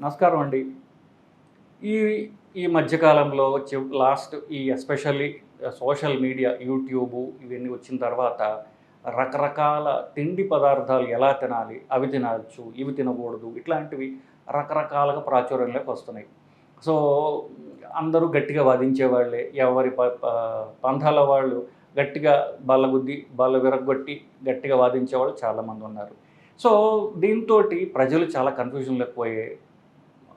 నమస్కారం అండి. ఈ ఈ మధ్యకాలంలో వచ్చే లాస్ట్ ఈ ఎస్పెషల్లీ సోషల్ మీడియా యూట్యూబ్ ఇవన్నీ వచ్చిన తర్వాత రకరకాల తిండి పదార్థాలు ఎలా తినాలి అవి తినవచ్చు ఇవి తినకూడదు ఇట్లాంటివి రకరకాలుగా ప్రాచుర్యంలోకి వస్తున్నాయి. సో అందరూ గట్టిగా వాదించేవాళ్ళే ఎవరి ప- పంథాల వాళ్ళు గట్టిగా బల్లగుద్ది బల్ల విరగొట్టి గట్టిగా వాదించే వాళ్ళు చాలామంది ఉన్నారు. సో దీంతో ప్రజలు చాలా కన్ఫ్యూజన్లోకి పోయే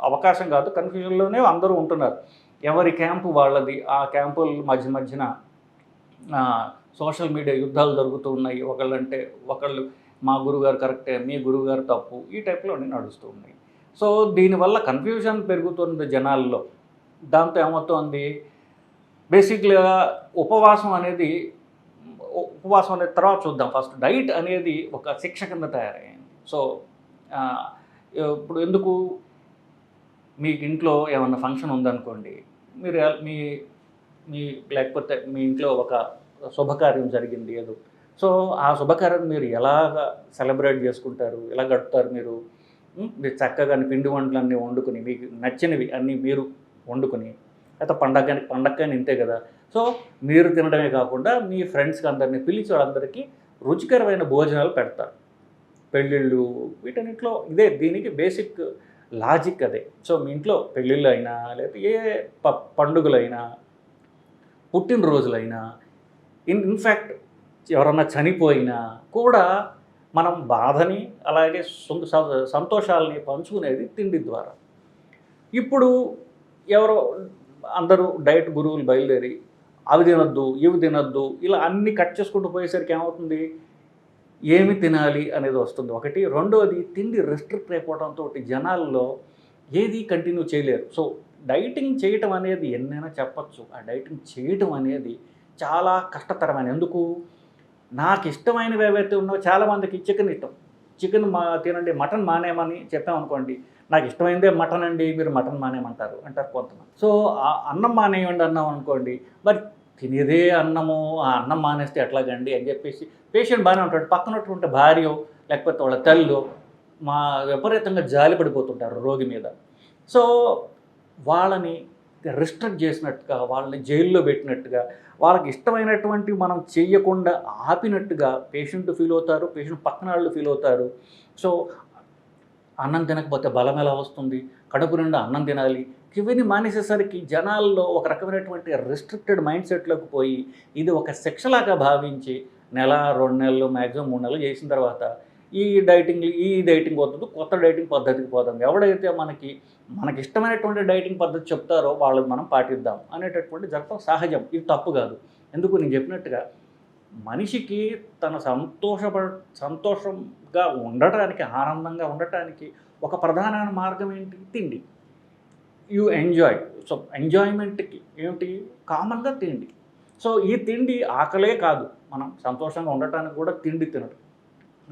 అవకాశం కాదు. కన్ఫ్యూజన్లోనే అందరూ ఉంటున్నారు. ఎవరి క్యాంపు వాళ్ళది? ఆ క్యాంపుల మధ్య మధ్యన సోషల్ మీడియా యుద్ధాలు జరుగుతూ ఉన్నాయి. ఒకళ్ళంటే ఒకళ్ళు మా గురుగారు కరెక్టే మీ గురుగారు తప్పు ఈ టైప్లో నడుస్తూ ఉన్నాయి. సో దీనివల్ల కన్ఫ్యూజన్ పెరుగుతుంది జనాల్లో దాంతో ఏమవుతోంది? బేసిక్గా ఉపవాసం అనేది ఉపవాసం అనేది తర్వాత చూద్దాం. ఫస్ట్ డైట్ అనేది ఒక శిక్ష కింద తయారైంది సో ఇప్పుడు ఎందుకు మీకు ఇంట్లో ఏమన్నా ఫంక్షన్ ఉందనుకోండి మీరు మీ మీ లేకపోతే మీ ఇంట్లో ఒక శుభకార్యం జరిగింది ఏదో. సో ఆ శుభకార్యం మీరు ఎలాగ సెలబ్రేట్ చేసుకుంటారు? ఎలా గడుపుతారు మీరు? మీరు చక్కగా పిండి వంటలన్నీ వండుకుని మీకు నచ్చినవి అన్నీ మీరు వండుకొని అయితే పండగ పండగ ఇంతే కదా. సో మీరు తినడమే కాకుండా మీ ఫ్రెండ్స్కి అందరినీ పిలిచి వాళ్ళందరికీ రుచికరమైన భోజనాలు పెడతారు. పెళ్ళిళ్ళు వీటన్నిటిలో ఇదే దీనికి బేసిక్ లాజిక్ అదే. సో మీ ఇంట్లో పెళ్ళిళ్ళు అయినా లేకపోతే ఏ ప పండుగలైనా పుట్టినరోజులైనా ఇన్ ఇన్ఫ్యాక్ట్ ఎవరన్నా చనిపోయినా కూడా మనం బాధని అలాగే స- సంతోషాలని పంచుకునేది తిండి ద్వారా. ఇప్పుడు ఎవరో అందరూ డైట్ గురువులు బయలుదేరి అవి తినొద్దు ఇవి తినొద్దు ఇలా అన్ని కట్ చేసుకుంటూ పోయేసరికి ఏమవుతుంది? ఏమి తినాలి అనేది వస్తుంది. ఒకటి. రెండోది తిండి రెస్ట్రిక్ట్ అయిపోవడంతో జనాల్లో ఏది కంటిన్యూ చేయలేరు. సో డైటింగ్ చేయటం అనేది ఎన్నైనా చెప్పచ్చు. ఆ డైటింగ్ చేయటం అనేది చాలా కష్టతరమైన. ఎందుకు? నాకు ఇష్టమైనవి ఏవైతే ఉన్నో చాలామందికి చికెన్ ఇష్టం. చికెన్ మా తినండి. మటన్ మానేమని చెప్పామనుకోండి నాకు ఇష్టమైందే మటన్ అండి. మీరు మటన్ మానేయమంటారు అంటారు కొంతమంది. సో ఆ అన్నం మానేయండి అన్నాం అనుకోండి. మరి తినేదే అన్నము ఆ అన్నం మానేస్తే ఎట్లాగండి అని చెప్పేసి పేషెంట్ బాగానే ఉంటాడు. పక్కనటువంటి భార్య లేకపోతే వాళ్ళ తల్లి మా విపరీతంగా జాలి పడిపోతుంటారు రోగి మీద. సో వాళ్ళని రిస్ట్రిక్ట్ చేసినట్టుగా వాళ్ళని జైల్లో పెట్టినట్టుగా వాళ్ళకి ఇష్టమైనటువంటి మనం చేయకుండా ఆపినట్టుగా పేషెంట్ ఫీల్ అవుతారు పేషెంట్ పక్కన వాళ్ళు ఫీల్ అవుతారు. సో అన్నం తినకపోతే బలం ఎలా వస్తుంది? కడుపు నిండా అన్నం తినాలి. ఇవన్నీ మానేసేసరికి జనాల్లో ఒక రకమైనటువంటి రెస్ట్రిక్టెడ్ మైండ్ సెట్లోకి పోయి ఇది ఒక శిక్షలాగా భావించి నెల రెండు నెలలు మ్యాక్సిమం మూడు నెలలు చేసిన తర్వాత ఈ డైటింగ్ ఈ డైటింగ్ వద్దు కొత్త డైటింగ్ పద్ధతికి పోదాం. ఎవడైతే మనకి మనకి ఇష్టమైనటువంటి డైటింగ్ పద్ధతి చెప్తారో వాళ్ళని మనం పాటిద్దాం అనేటటువంటి జరగడం సహజం. ఇది తప్పు కాదు. ఎందుకు నేను చెప్పినట్టుగా మనిషికి తన సంతోషపడ సంతోషంగా ఉండటానికి ఆనందంగా ఉండటానికి ఒక ప్రధానమైన మార్గం ఏంటి? తిండి. You enjoy. సో ఎంజాయ్మెంట్కి ఏమిటి కామన్గా తిండి. సో ఈ తిండి ఆకలే కాదు. మనం సంతోషంగా ఉండటానికి కూడా తిండి తినడం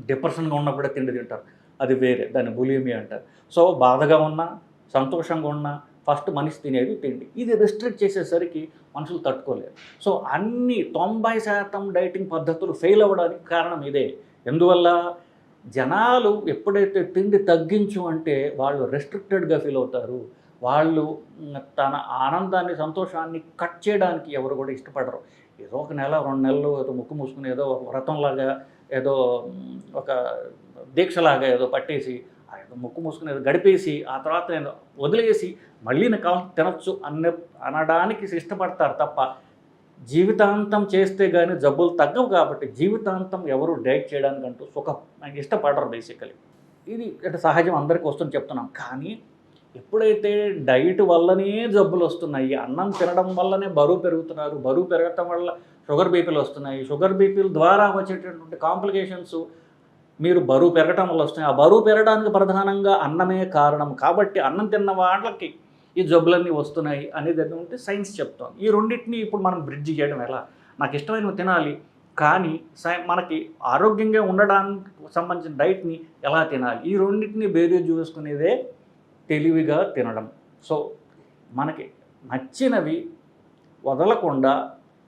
డిప్రెషన్గా ఉన్నప్పుడే తిండి తింటారు. అది వేరే. దాన్ని బులిమి అంటారు. సో బాధగా ఉన్నా సంతోషంగా ఉన్నా ఫస్ట్ మనిషి తినేది తిండి. ఇది రిస్ట్రిక్ట్ చేసేసరికి మనుషులు తట్టుకోలేరు. సో అన్ని తొంభై శాతం డైటింగ్ పద్ధతులు ఫెయిల్ అవ్వడానికి కారణం ఇదే. ఎందువల్ల? జనాలు ఎప్పుడైతే తిండి తగ్గించు అంటే వాళ్ళు రెస్ట్రిక్టెడ్గా ఫీల్ అవుతారు. వాళ్ళు తన ఆనందాన్ని సంతోషాన్ని కట్ చేయడానికి ఎవరు కూడా ఇష్టపడరు. ఏదో ఒక నెల రెండు నెలలు ఏదో ముక్కు మూసుకుని ఏదో వ్రతంలాగా ఏదో ఒక దీక్షలాగా ఏదో పట్టేసి ఏదో ముక్కు మూసుకుని గడిపేసి ఆ తర్వాత నేను వదిలేసి మళ్ళీ నాకు కావాలి తినచ్చు అన్న అనడానికి ఇష్టపడతారు తప్ప జీవితాంతం చేస్తే కానీ జబ్బులు తగ్గవు కాబట్టి జీవితాంతం ఎవరు డైట్ చేయడానికంటూ సుఖం నాకు ఇష్టపడరు బేసికలీ. ఇది అంటే సహజం అందరికీ వస్తుంది చెప్తున్నాం. కానీ ఎప్పుడైతే డైట్ వల్లనే జబ్బులు వస్తున్నాయి అన్నం తినడం వల్లనే బరువు పెరుగుతున్నారు బరువు పెరగటం వల్ల షుగర్ బీపీలు వస్తున్నాయి షుగర్ బీపీల ద్వారా వచ్చేటటువంటి కాంప్లికేషన్స్ మీరు బరువు పెరగటం వల్ల వస్తున్నాయి. ఆ బరువు పెరగడానికి ప్రధానంగా అన్నమే కారణం. కాబట్టి అన్నం తిన్న వాళ్ళకి ఈ జబ్బులన్నీ వస్తున్నాయి అనేది ఏంటంటే సైన్స్ చెప్తాం ఈ రెండింటిని ఇప్పుడు మనం బ్రిడ్జ్ చేయడం ఎలా? నాకు ఇష్టమైనవి తినాలి కానీ సై మనకి ఆరోగ్యంగా ఉండడానికి సంబంధించిన డైట్ని ఎలా తినాలి? ఈ రెండింటిని బేరీజ్ చూసుకునేదే తెలివిగా తినడం. సో మనకి నచ్చినవి వదలకుండా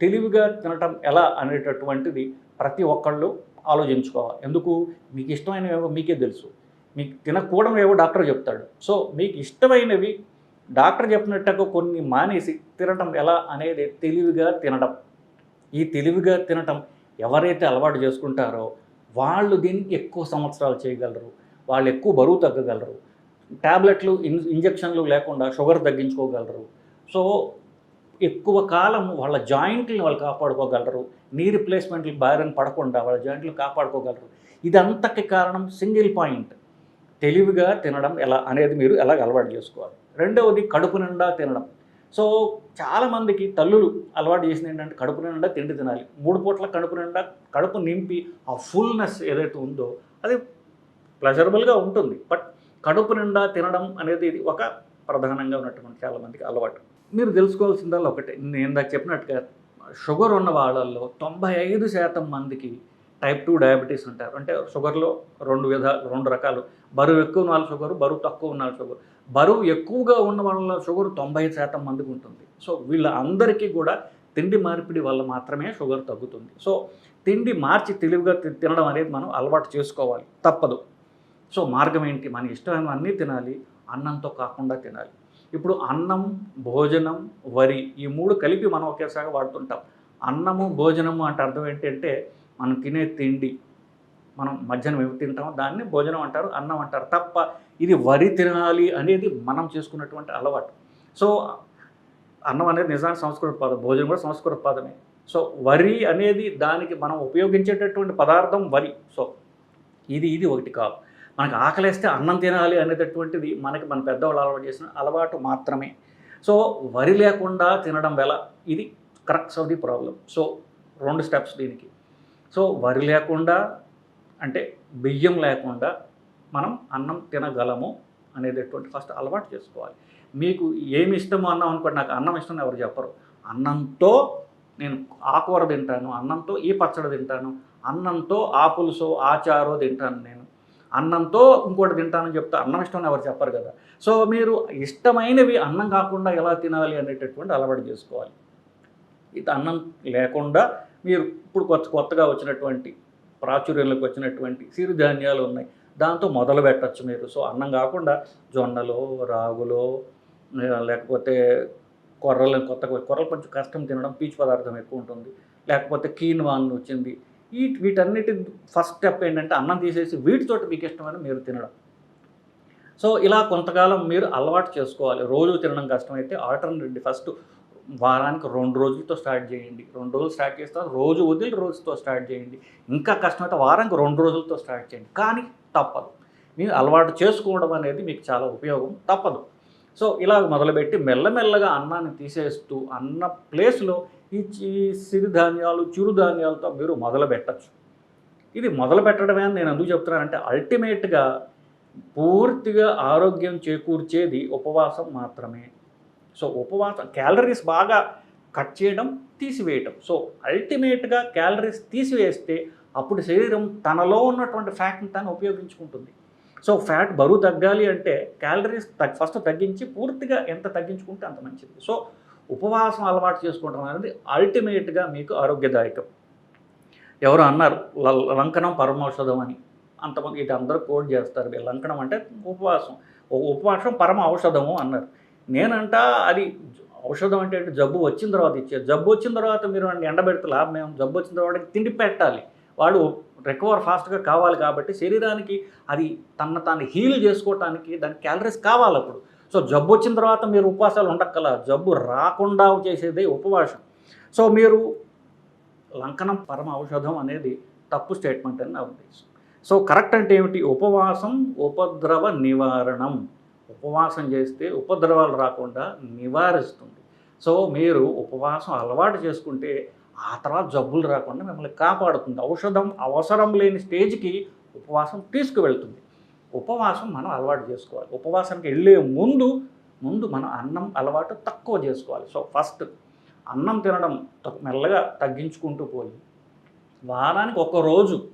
తెలివిగా తినటం ఎలా అనేటటువంటిది ప్రతి ఒక్కళ్ళు ఆలోచించుకోవాలి. ఎందుకు? మీకు ఇష్టమైనవేవో మీకే తెలుసు. మీకు తినకూడమేవో డాక్టర్ చెప్తాడు. సో మీకు ఇష్టమైనవి డాక్టర్ చెప్పినట్టుగా కొన్ని మానేసి తినటం ఎలా అనేది తెలివిగా తినడం. ఈ తెలివిగా తినటం ఎవరైతే అలవాటు చేసుకుంటారో వాళ్ళు దీనికి ఎక్కువ సంవత్సరాలు చేయగలరు. వాళ్ళు ఎక్కువ బరువు తగ్గగలరు. ట్యాబ్లెట్లు ఇన్ ఇంజక్షన్లు లేకుండా షుగర్ తగ్గించుకోగలరు. సో ఎక్కువ కాలం వాళ్ళ జాయింట్ని వాళ్ళు కాపాడుకోగలరు. నీ రిప్లేస్మెంట్లు బారిన పడకుండా వాళ్ళ జాయింట్లు కాపాడుకోగలరు. ఇదంతకి కారణం సింగిల్ పాయింట్ తెలివిగా తినడం ఎలా అనేది మీరు ఎలా అలవాటు చేసుకోవాలి. రెండవది కడుపు నిండా తినడం. సో చాలామందికి తల్లులు అలవాటు చేసిన ఏంటంటే కడుపు నిండా తిండి తినాలి. మూడు పూట్ల కడుపు నిండా కడుపు నింపి ఆ ఫుల్నెస్ ఏదైతే ఉందో అది ప్లెజరబుల్గా ఉంటుంది. బట్ కడుపు నిండా తినడం అనేది ఇది ఒక ప్రధానంగా ఉన్నటువంటి చాలామందికి అలవాటు. మీరు తెలుసుకోవాల్సిందల్లా ఒకటే. నేను ఇందాక చెప్పినట్టుగా షుగర్ ఉన్న వాళ్ళల్లో తొంభై ఐదు శాతం మందికి టైప్ టూ డయాబెటీస్ ఉంటారు. అంటే షుగర్లో రెండు విధ రెండు రకాలు. బరువు ఎక్కువ ఉన్న వాళ్ళ షుగర్ బరువు తక్కువ ఉన్న వాళ్ళ షుగర్. బరువు ఎక్కువగా ఉన్న వాళ్ళ షుగర్ తొంభై శాతం మందికి ఉంటుంది. సో వీళ్ళ అందరికీ కూడా తిండి మార్పిడి వల్ల మాత్రమే షుగర్ తగ్గుతుంది. సో తిండి మార్చి తెలివిగా తి- తినడం అనేది మనం అలవాటు చేసుకోవాలి. తప్పదు. సో మార్గం ఏంటి? మన ఇష్టమైన అన్నీ తినాలి అన్నంతో కాకుండా తినాలి. ఇప్పుడు అన్నం భోజనం వరి ఈ మూడు కలిపి మనం ఒకేసారి వాడుతుంటాం. అన్నము భోజనము అంటే అర్థం ఏంటంటే మనం తినే తిండి. మనం మధ్యాహ్నం ఏమి తింటామో దాన్ని భోజనం అంటారు అన్నం అంటారు. తప్ప ఇది వరి తినాలి అనేది మనం చేసుకున్నటువంటి అలవాటు. సో అన్నం అనేది నిజానికి సంస్కృత పదం భోజనం కూడా సంస్కృత పదమే. సో వరి అనేది దానికి మనం ఉపయోగించేటటువంటి పదార్థం వరి. సో ఇది ఇది ఒకటి కాదు. మనకి ఆకలేస్తే అన్నం తినాలి అనేటటువంటిది మనకి మన పెద్దవాళ్ళు అలవాటు చేసిన అలవాటు మాత్రమే. సో వరి లేకుండా తినడం వెల ఇది crux of the problem so రెండు స్టెప్స్ దీనికి. సో వరి లేకుండా అంటే బియ్యం లేకుండా మనం అన్నం తినగలము అనేటటువంటి ఫస్ట్ అలవాటు చేసుకోవాలి. మీకు ఏమి ఇష్టమో అన్నం అనుకోండి నాకు అన్నం ఇష్టం ఎవరు చెప్పరు. అన్నంతో నేను ఆకుకూర తింటాను అన్నంతో ఈ పచ్చడి తింటాను అన్నంతో ఆ పులుసు ఆచారో తింటాను నేను. అన్నంతో ఇంకోటి తింటానని చెప్తే అన్నం ఇష్టం అని ఎవరు చెప్పరు కదా. సో మీరు ఇష్టమైనవి అన్నం కాకుండా ఎలా తినాలి అనేటటువంటి అలవాటు చేసుకోవాలి. ఇది అన్నం లేకుండా మీరు ఇప్పుడు కొత్త కొత్తగా వచ్చినటువంటి ప్రాచుర్యంలోకి వచ్చినటువంటి సిరుధాన్యాలు ఉన్నాయి. దాంతో మొదలు పెట్టచ్చు మీరు. సో అన్నం కాకుండా జొన్నలో రాగులో లేకపోతే కొర్రలు కొత్త కొర్రలు కొంచెం కష్టం తినడం పీచు పదార్థం ఎక్కువ ఉంటుంది. లేకపోతే కీన్వా అని వచ్చింది. ఈ వీటన్నిటి ఫస్ట్ స్టెప్ ఏంటంటే అన్నం తీసేసి వీటితోటి మీకు ఇష్టమైన మీరు తినడం. సో ఇలా కొంతకాలం మీరు అలవాటు చేసుకోవాలి. రోజు తినడం కష్టమైతే ఆల్టర్నేటివ్ ఫస్ట్ వారానికి రెండు రోజులతో స్టార్ట్ చేయండి. రెండు రోజులు స్టార్ట్ చేస్తారు రోజు వదిలి రోజుతో స్టార్ట్ చేయండి. ఇంకా కష్టమైతే వారానికి రెండు రోజులతో స్టార్ట్ చేయండి. కానీ తప్పదు. మీరు అలవాటు చేసుకోవడం అనేది మీకు చాలా ఉపయోగం. తప్పదు. సో ఇలా మొదలుపెట్టి మెల్లమెల్లగా అన్నాన్ని తీసేస్తూ అన్న ప్లేస్లో ఈ సిరిధాన్యాలు చిరుధాన్యాలతో మీరు మొదలు పెట్టచ్చు ఇది మొదలు పెట్టడమే అని నేను ఎందుకు చెప్తున్నానంటే అల్టిమేట్గా పూర్తిగా ఆరోగ్యం చేకూర్చేది ఉపవాసం మాత్రమే. సో ఉపవాసం క్యాలరీస్ బాగా కట్ చేయడం తీసివేయటం. సో అల్టిమేట్గా క్యాలరీస్ తీసివేస్తే అప్పుడు శరీరం తనలో ఉన్నటువంటి ఫ్యాట్ని తను ఉపయోగించుకుంటుంది. సో ఫ్యాట్ బరువు తగ్గాలి అంటే క్యాలరీస్ తగ్ ఫస్ట్ తగ్గించి పూర్తిగా ఎంత తగ్గించుకుంటే అంత మంచిది. సో ఉపవాసం అలవాటు చేసుకోవడం అనేది అల్టిమేట్గా మీకు ఆరోగ్యదాయకం. ఎవరు అన్నారు లంకనం పరమౌషధం అని. అంతమంది ఇది అందరూ కోడ్ చేస్తారు లంకనం అంటే ఉపవాసం ఉపవాసం పరమ ఔషధము అన్నారు. నేనంట అది ఔషధం అంటే జబ్బు వచ్చిన తర్వాత ఇచ్చే జబ్బు వచ్చిన తర్వాత మీరు ఎండబెడితే లాభం ఏం? జబ్బు వచ్చిన తర్వాత తిండి పెట్టాలి. వాడు రికవర్ ఫాస్ట్గా కావాలి కాబట్టి శరీరానికి అది తన తాను హీల్ చేసుకోవటానికి దానికి క్యాలరీస్ కావాలి అప్పుడు. సో జబ్బు వచ్చిన తర్వాత మీరు ఉపవాసాలు ఉండక్కల జబ్బు రాకుండా చేసేదే ఉపవాసం. సో మీరు లంకనం పరమ ఔషధం అనేది తప్పు స్టేట్మెంట్ అని నా ఉద్దేశం. సో కరెక్ట్ అంటే ఏమిటి? ఉపవాసం ఉపద్రవ నివారణం. ఉపవాసం చేస్తే ఉపద్రవాలు రాకుండా నివారిస్తుంది. సో మీరు ఉపవాసం అలవాటు చేసుకుంటే ఆ తర్వాత జబ్బులు రాకుండా మిమ్మల్ని కాపాడుతుంది. ఔషధం అవసరం లేని స్టేజ్కి ఉపవాసం తీసుకువెళ్తుంది. ఉపవాసం మనం అలవాటు చేసుకోవాలి. ఉపవాసానికి వెళ్ళే ముందు ముందు మనం అన్నం అలవాటు తక్కువ చేసుకోవాలి. సో ఫస్ట్ అన్నం తినడం తక్- మెల్లగా తగ్గించుకుంటూ పోయి వారానికి ఒక రోజు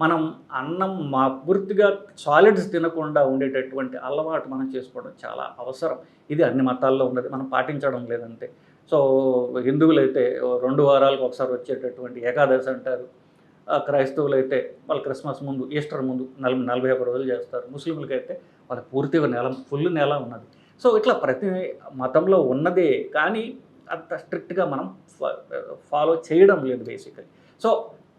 మనం అన్నం మా పూర్తిగా సాలిడ్స్ తినకుండా ఉండేటటువంటి అలవాటు మనం చేసుకోవడం చాలా అవసరం. ఇది అన్ని మతాల్లో ఉన్నది. మనం పాటించడం లేదంతే సో హిందువులైతే రెండు వారాలకు ఒకసారి వచ్చేటటువంటి ఏకాదశి అంటారు. క్రైస్తవులైతే క్రైస్తవులు అయితే వాళ్ళు క్రిస్మస్ ముందు ఈస్టర్ ముందు నలభై నలభై ఒక రోజులు చేస్తారు. ముస్లింలకైతే వాళ్ళ పూర్తిగా నెల ఫుల్ నెల ఉన్నది. సో ఇట్లా ప్రతి మతంలో ఉన్నదే కానీ అంత స్ట్రిక్ట్గా మనం ఫాలో చేయడం లేదు బేసికలీ. సో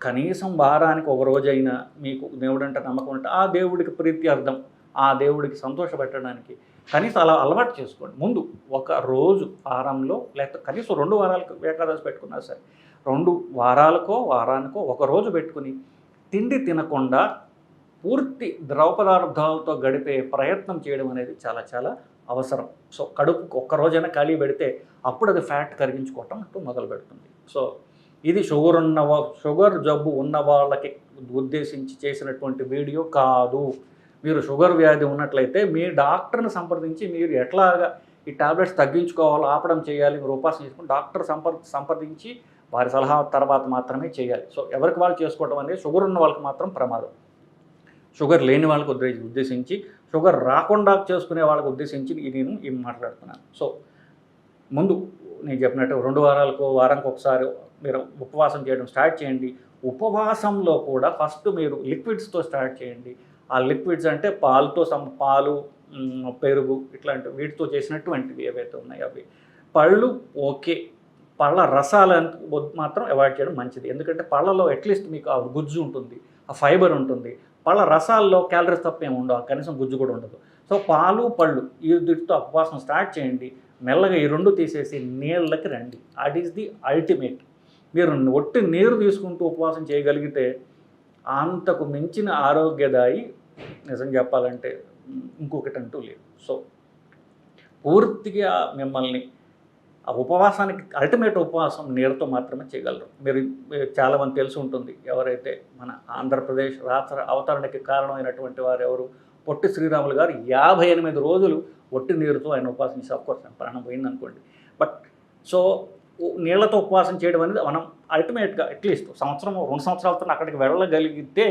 కనీసం వారానికి ఒక రోజైనా మీకు దేవుడు అంటే నమ్మకం ఉంటే ఆ దేవుడికి ప్రీతి అర్థం ఆ దేవుడికి సంతోషపెట్టడానికి కనీసం అలా అలవాటు చేసుకోండి. ముందు ఒక రోజు వారంలో లేకపోతే కనీసం రెండు వారాలకు ఏకాదశి పెట్టుకున్నా సరే రెండు వారాలకో వారానికో ఒక రోజు పెట్టుకుని తిండి తినకుండా పూర్తి ద్రవ పదార్థాలతో గడిపే ప్రయత్నం చేయడం అనేది చాలా చాలా అవసరం. సో కడుపుకు ఒక్క రోజైనా ఖాళీ పెడితే అప్పుడు అది ఫ్యాట్ కరిగించుకోవటం అంటూ మొదలు పెడుతుంది. సో ఇది షుగర్ ఉన్న షుగర్ జబ్బు ఉన్న వాళ్ళకి ఉద్దేశించి చేసినటువంటి వీడియో కాదు. మీరు షుగర్ వ్యాధి ఉన్నట్లయితే మీ డాక్టర్ని సంప్రదించి మీరు ఎట్లాగా ఈ టాబ్లెట్స్ తగ్గించుకోవాలి ఆపడం చేయాలి మీరు ఉపాసన చేసుకుని డాక్టర్ సంప్ర సంప్రదించి వారి సలహా తర్వాత మాత్రమే చేయాలి. సో ఎవరికి వాళ్ళు చేసుకోవడం అనేది షుగర్ ఉన్న వాళ్ళకి మాత్రం ప్రమాదం. షుగర్ లేని వాళ్ళకి ఉద్దేశించి ఉద్దేశించి షుగర్ రాకుండా చేసుకునే వాళ్ళకి ఉద్దేశించి ఇది నేను ఇవి మాట్లాడుతున్నాను. సో ముందు నేను చెప్పినట్టు రెండు వారాలకు వారానికి ఒకసారి మీరు ఉపవాసం చేయడం స్టార్ట్ చేయండి. ఉపవాసంలో కూడా ఫస్ట్ మీరు లిక్విడ్స్తో స్టార్ట్ చేయండి. ఆ లిక్విడ్స్ అంటే పాలతో సం పాలు పెరుగు ఇట్లాంటి వీటితో చేసినటువంటివి ఏవైతే ఉన్నాయో అవి. పళ్ళు ఓకే. పళ్ళ రసాలు మాత్రం అవాయిడ్ చేయడం మంచిది. ఎందుకంటే పళ్ళలో అట్లీస్ట్ మీకు ఆ గుజ్జు ఉంటుంది ఆ ఫైబర్ ఉంటుంది. పళ్ళ రసాల్లో క్యాలరీస్ తప్ప ఏమి ఉండవు కనీసం గుజ్జు కూడా ఉండదు. సో పాలు పళ్ళు ఈ వీటితో ఉపవాసం స్టార్ట్ చేయండి. మెల్లగా ఈ రెండు తీసేసి నీళ్ళకి రండి. అట్ ఈస్ ది అల్టిమేట్ మీరు ఒట్టి నీరు తీసుకుంటూ ఉపవాసం చేయగలిగితే అంతకు మించిన ఆరోగ్యదాయి నిజం చెప్పాలంటే ఇంకొకటి అంటూ లేదు. సో పూర్తిగా మిమ్మల్ని ఆ ఉపవాసానికి అల్టిమేట్ ఉపవాసం నీళ్ళతో మాత్రమే చేయగలరు. మీరు మీరు చాలామంది తెలిసి ఉంటుంది ఎవరైతే మన ఆంధ్రప్రదేశ్ రాత్ర అవతరణకి కారణమైనటువంటి వారు ఎవరు? పొట్టి శ్రీరాములు గారు యాభై ఎనిమిది రోజులు ఒట్టి నీరుతో ఆయన ఉపవాసం చేసి అఫ్కోర్స్ ఆయన ప్రాణం పోయిందనుకోండి. బట్ సో నీళ్ళతో ఉపవాసం చేయడం అనేది మనం అల్టిమేట్గా అట్లీస్ట్ సంవత్సరం రెండు సంవత్సరాలతో అక్కడికి వెళ్ళగలిగితే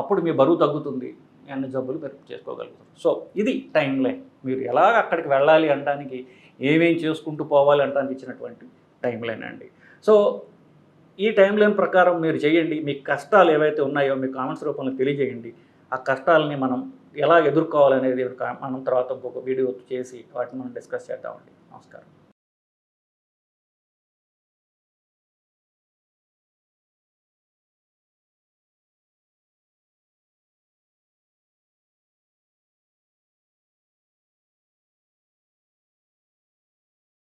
అప్పుడు మీ బరువు తగ్గుతుంది అన్ని జబ్బులు మీరు చేసుకోగలుగుతారు. సో ఇది టైం లైన్ మీరు ఎలా అక్కడికి వెళ్ళాలి అనడానికి ఏమేం చేసుకుంటూ పోవాలి అనడానికి ఇచ్చినటువంటి టైం లైన్ అండి. సో ఈ టైం లైన్ ప్రకారం మీరు చేయండి. మీ కష్టాలు ఏవైతే ఉన్నాయో మీ కామెంట్స్ రూపంలో తెలియజేయండి. ఆ కష్టాలని మనం ఎలా ఎదుర్కోవాలనేది మనం తర్వాత ఇంకొక వీడియో చేసి వాటిని మనం డిస్కస్ చేద్దామండి. నమస్కారం.